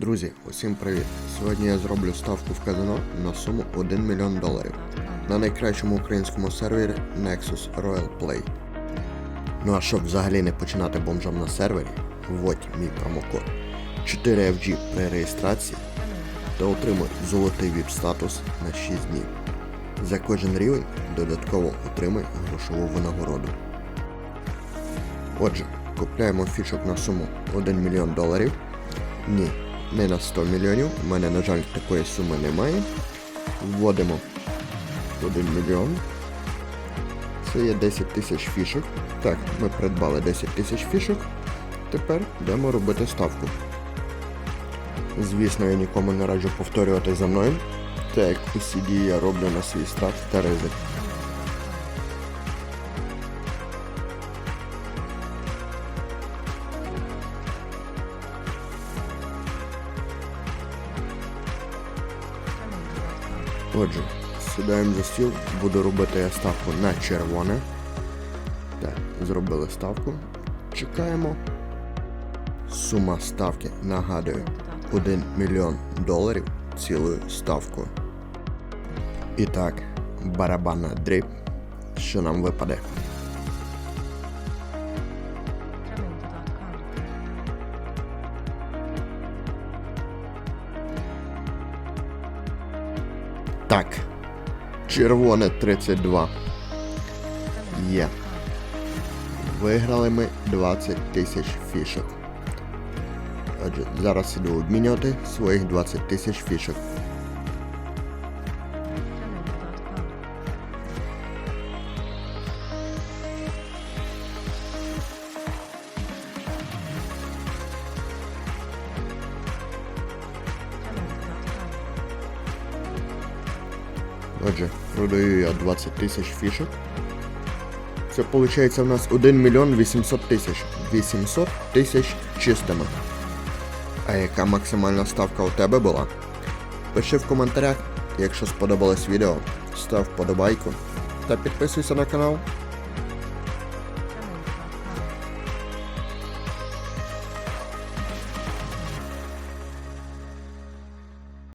Друзі, усім привіт! Сьогодні я зроблю ставку в казино на суму 1 мільйон доларів на найкращому українському сервері Nexus Royal Play. Ну а щоб взагалі не починати бомжом на сервері, вводь мій промокод 4FG при реєстрації та отримуй золотий VIP статус на 6 днів. За кожен рівень додатково отримай грошову винагороду. Отже, купляємо фішок на суму 1 мільйон доларів. Ні, не на 100 мільйонів. У мене, на жаль, такої суми немає. Вводимо 1 мільйон. Це є 10 тисяч фішок. Так, ми придбали 10 тисяч фішок. Тепер йдемо робити ставку. Звісно, я нікому не раджу повторювати за мною. Так як усі дії я роблю на свій страх та ризик. Отже, сідаємо за стіл, буду робити я ставку на червоне. Так, зробили ставку. Чекаємо. Сума ставки, нагадую, 1 мільйон доларів цілою ставкою. І так, барабанна дріб, що нам випаде. Так. Червоне 32. Є. Виграли ми 20 тисяч фішок. Отже, зараз іду обмінювати своїх 20 тисяч фішок. Отже, продаю я 20 тисяч фішок. Це виходить у нас 1 мільйон 800 тисяч. 800 тисяч чистими. А яка максимальна ставка у тебе була? Пиши в коментарях, якщо сподобалось відео, став вподобайку та підписуйся на канал,